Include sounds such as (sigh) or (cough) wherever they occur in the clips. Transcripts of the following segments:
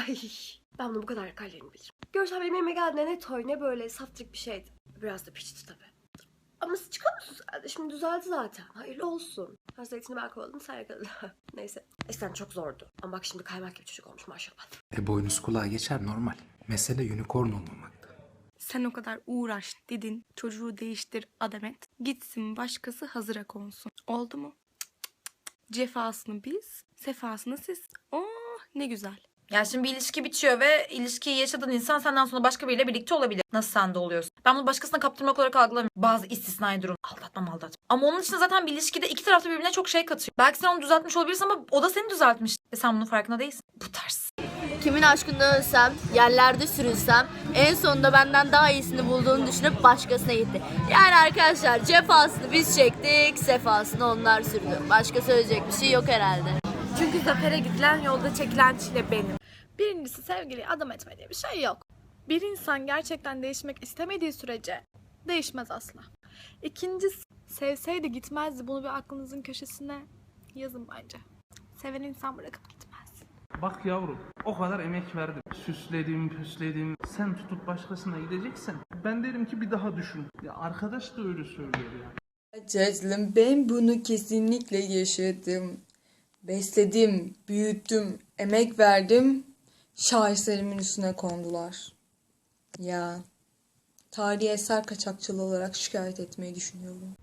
Ay ben bunu bu kadar kallerini bilirim. Görsel benim elime geldiğinde ne toy ne böyle saftık bir şeydi. Biraz da piçti tabii. Ama çıkamıyorsun sen de. Şimdi düzeldi zaten. Hayırlı olsun. Her zeytini ben kovaladım sen yakaladın. (laughs) Neyse. Eskiden çok zordu. Ama bak şimdi kaymak gibi çocuk olmuş maşallah. E boynuz kulağa geçer normal. Mesele unicorn olmamakta. Sen o kadar uğraş dedin. Çocuğu değiştir adam et. Gitsin başkası hazıra konsun. Oldu mu? Cık cık cık. Cefasını biz, sefasını siz. Oh ne güzel. Yani şimdi bir ilişki bitiyor ve ilişkiyi yaşadığın insan senden sonra başka biriyle birlikte olabilir. Nasıl sende oluyorsun? Ben bunu başkasına kaptırmak olarak algılamıyorum. Bazı istisnai durum. Aldatmam aldat. Ama onun için zaten bir ilişkide iki tarafta birbirine çok şey katıyor. Belki sen onu düzeltmiş olabilirsin ama o da seni düzeltmiş. Ve sen bunun farkında değilsin. Bu ters. Kimin aşkında ölsem, yerlerde sürünsem en sonunda benden daha iyisini bulduğunu düşünüp başkasına gitti. Yani arkadaşlar cefasını biz çektik, sefasını onlar sürdü. Başka söyleyecek bir şey yok herhalde. Çünkü zafere gidilen yolda çekilen çile benim. Birincisi sevgiliyi adam etme diye bir şey yok. Bir insan gerçekten değişmek istemediği sürece değişmez asla. İkincisi sevseydi gitmezdi. Bunu bir aklınızın köşesine yazın bence. Seven insan bırakıp gitmez. Bak yavrum o kadar emek verdim. Süsledim püsledim. Sen tutup başkasına gideceksen ben derim ki bir daha düşün. Ya arkadaş da öyle söylüyor ya. Caclım ben bunu kesinlikle yaşadım. Besledim, büyüttüm, emek verdim. Şaheserimin üstüne kondular. Ya tarihi eser kaçakçılığı olarak şikayet etmeyi düşünüyorum.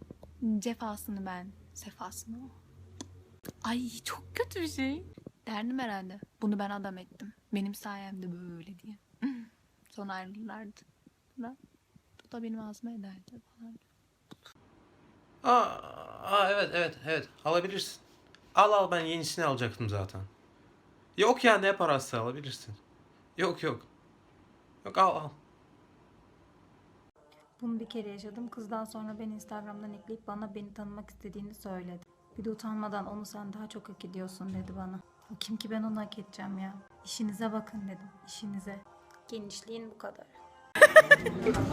Cefasını ben, sefasını o. Ay çok kötü bir şey. Derdim herhalde. Bunu ben adam ettim. Benim sayemde böyle diye. (laughs) Sonra ayrılırlardı. Da, bu da benim ağzıma ederdi falan. Aa, aa evet evet evet alabilirsin. Al al ben yenisini alacaktım zaten. Yok ya ne parası alabilirsin. Yok yok. Yok al al. Bunu bir kere yaşadım. Kızdan sonra beni Instagram'dan ekleyip bana beni tanımak istediğini söyledi. Bir de utanmadan onu sen daha çok hak ediyorsun dedi bana. O kim ki ben onu hak edeceğim ya. İşinize bakın dedim. İşinize. Genişliğin bu kadar.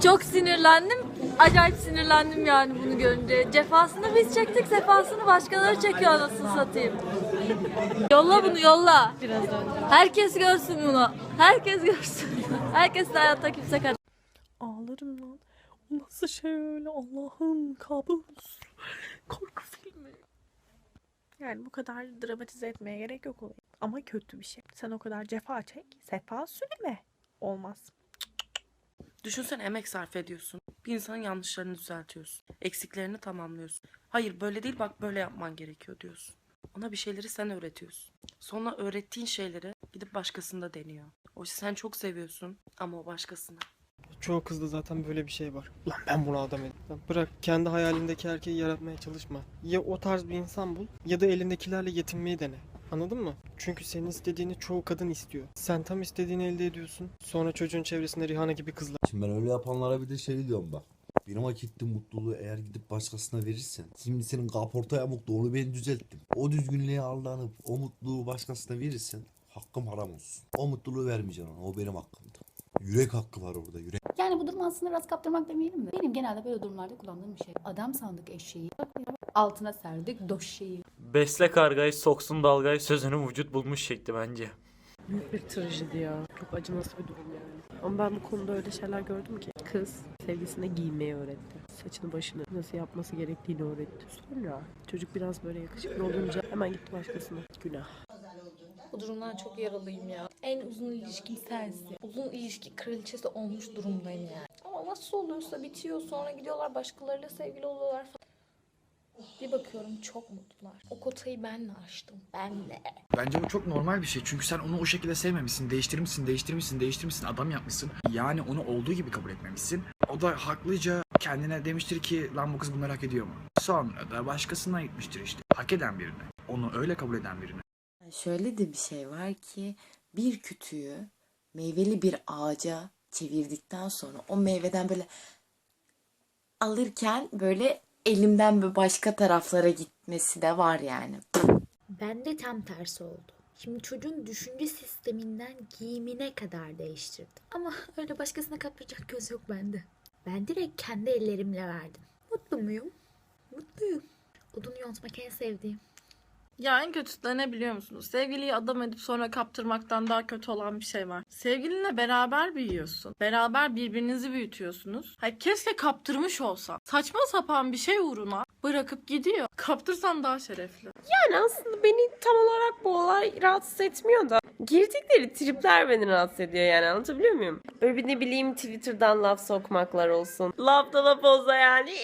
Çok sinirlendim. Acayip sinirlendim yani bunu görünce. Cefasını biz çektik, sefasını başkaları çekiyor anasını satayım. Yolla bunu yolla. Biraz Herkes görsün bunu. Herkes görsün. Herkes de hayatta kimse kadar. Ağlarım lan. O nasıl şey öyle Allah'ım kabus. Korku filmi. Yani bu kadar dramatize etmeye gerek yok olayı. Ama kötü bir şey. Sen o kadar cefa çek, sefa sürme. Olmaz. Düşünsene emek sarf ediyorsun. Bir insanın yanlışlarını düzeltiyorsun. Eksiklerini tamamlıyorsun. Hayır böyle değil bak böyle yapman gerekiyor diyorsun. Ona bir şeyleri sen öğretiyorsun. Sonra öğrettiğin şeyleri gidip başkasında deniyor. Oysa sen çok seviyorsun ama o başkasına. Çoğu kızda zaten böyle bir şey var. Lan ben bunu adam edeyim. Bırak kendi hayalindeki erkeği yaratmaya çalışma. Ya o tarz bir insan bul ya da elindekilerle yetinmeyi dene. Anladın mı? Çünkü senin istediğini çoğu kadın istiyor. Sen tam istediğini elde ediyorsun. Sonra çocuğun çevresinde Rihanna gibi kızlar. Şimdi ben öyle yapanlara bir de şey diyorum bak. Benim hak ettiğim mutluluğu eğer gidip başkasına verirsen şimdi senin kaporta yamuktu onu ben düzelttim. O düzgünlüğe aldanıp o mutluluğu başkasına verirsen hakkım haram olsun. O mutluluğu vermeyeceksin ona o benim hakkımdı. Yürek hakkı var orada yürek. Yani bu durum aslında biraz kaptırmak demeyelim de. Benim genelde böyle durumlarda kullandığım bir şey. Adam sandık eşeği. Altına serdik doşeyi. Besle kargayı soksun dalgayı sözünün vücut bulmuş şekli bence. Büyük bir trajedi ya. Çok acımasız bir durum yani. Ama ben bu konuda öyle şeyler gördüm ki. Kız sevgilisine giymeyi öğretti. Saçını başını nasıl yapması gerektiğini öğretti. Sonra çocuk biraz böyle yakışıklı olunca hemen gitti başkasına. Günah. Bu durumdan çok yaralıyım ya. En uzun ilişkim sensin. Uzun ilişki kraliçesi olmuş durumdayım yani. Ama nasıl oluyorsa bitiyor sonra gidiyorlar başkalarıyla sevgili oluyorlar falan. Bir bakıyorum çok mutlular. O kotayı benle açtım. Benle. Bence bu çok normal bir şey. Çünkü sen onu o şekilde sevmemişsin. Değiştirmişsin, değiştirmişsin, değiştirmişsin. Adam yapmışsın. Yani onu olduğu gibi kabul etmemişsin. O da haklıca kendine demiştir ki lan bu kız bunları hak ediyor mu? Sonra da başkasına gitmiştir işte. Hak eden birine. Onu öyle kabul eden birine. Şöyle de bir şey var ki bir kütüğü meyveli bir ağaca çevirdikten sonra o meyveden böyle alırken böyle elimden böyle başka taraflara gitmesi de var yani. Bende tam tersi oldu. Şimdi çocuğun düşünce sisteminden giyimine kadar değiştirdim. Ama (laughs) öyle başkasına kaptıracak göz yok bende. Ben direkt kendi ellerimle verdim. Mutlu muyum? Mutluyum. Odun yontmak en sevdiğim. Ya en kötüsü de ne biliyor musunuz? Sevgiliyi adam edip sonra kaptırmaktan daha kötü olan bir şey var. Sevgilinle beraber büyüyorsun. Beraber birbirinizi büyütüyorsunuz. Hayır keşke kaptırmış olsa. Saçma sapan bir şey uğruna bırakıp gidiyor. Kaptırsan daha şerefli. Yani aslında beni tam olarak bu olay rahatsız etmiyor da girdikleri tripler beni rahatsız ediyor yani anlatabiliyor muyum? Böyle bir ne bileyim Twitter'dan laf sokmaklar olsun. Laf da laf olsa yani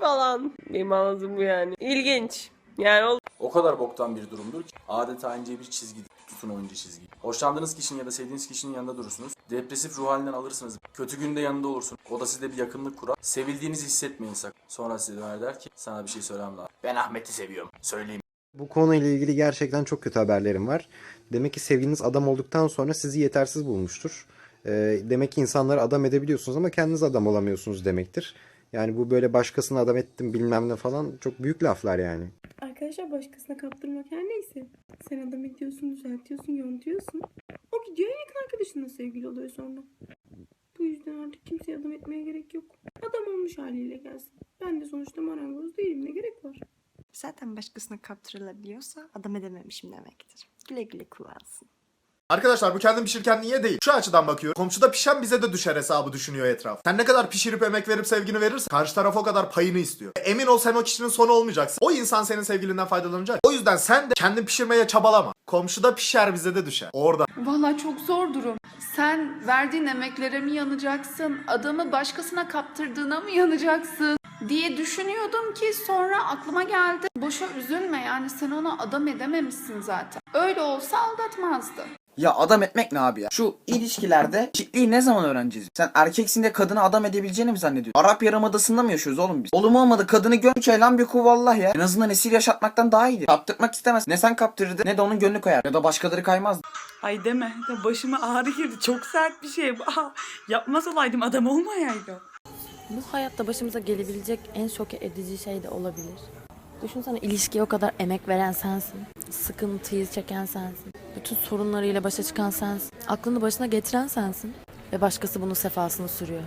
falan. Benim anladığım bu yani. İlginç. Yani o O kadar boktan bir durumdur ki adeta ince bir çizgi tutun o ince çizgi. Hoşlandığınız kişinin ya da sevdiğiniz kişinin yanında durursunuz. Depresif ruh halinden alırsınız. Kötü günde yanında olursun. O da sizde bir yakınlık kurar. Sevildiğinizi hissetmeyin sakın. Sonra size döner der ki sana bir şey söylemem lazım. Ben Ahmet'i seviyorum. Söyleyeyim. Bu konuyla ilgili gerçekten çok kötü haberlerim var. Demek ki sevgiliniz adam olduktan sonra sizi yetersiz bulmuştur. Ee, demek ki insanları adam edebiliyorsunuz ama kendiniz adam olamıyorsunuz demektir. Yani bu böyle başkasını adam ettim bilmem ne falan çok büyük laflar yani. Arkadaşlar başkasına kaptırmak her neyse. Sen adam ediyorsun, düzeltiyorsun, yontuyorsun. O gidiyor yakın arkadaşınla sevgili oluyor sonra. Bu yüzden artık kimseye adam etmeye gerek yok. Adam olmuş haliyle gelsin. Ben de sonuçta marangoz değilim ne gerek var? Zaten başkasına kaptırılabiliyorsa adam edememişim demektir. Güle güle kullansın. Arkadaşlar bu kendim pişirken niye değil? Şu açıdan bakıyor. Komşuda pişen bize de düşer hesabı düşünüyor etraf. Sen ne kadar pişirip emek verip sevgini verirsen karşı taraf o kadar payını istiyor. Emin ol sen o kişinin sonu olmayacaksın. O insan senin sevgilinden faydalanacak. O yüzden sen de kendin pişirmeye çabalama. Komşuda pişer bize de düşer. Orada. Valla çok zor durum. Sen verdiğin emeklere mi yanacaksın, adamı başkasına kaptırdığına mı yanacaksın diye düşünüyordum ki sonra aklıma geldi. Boşa üzülme yani sen onu adam edememişsin zaten. Öyle olsa aldatmazdı. Ya adam etmek ne abi ya? Şu ilişkilerde çiftliği ne zaman öğreneceğiz? Sen erkeksin de kadını adam edebileceğini mi zannediyorsun? Arap Yarımadası'nda mı yaşıyoruz oğlum biz? Olum olmadı kadını gör üç aylan bir kuvallah ya. En azından esir yaşatmaktan daha iyidir. Kaptırmak istemez. Ne sen kaptırırdın ne de onun gönlü koyar. Ya da başkaları kaymaz. Ay deme. Ya Başıma ağrı girdi. Çok sert bir şey. Aa, yapmaz olaydım adam olmayaydı. Bu hayatta başımıza gelebilecek en şok edici şey de olabilir. Düşünsene ilişkiye o kadar emek veren sensin. Sıkıntıyı çeken sensin. Bütün sorunlarıyla başa çıkan sensin. Aklını başına getiren sensin. Ve başkası bunun sefasını sürüyor.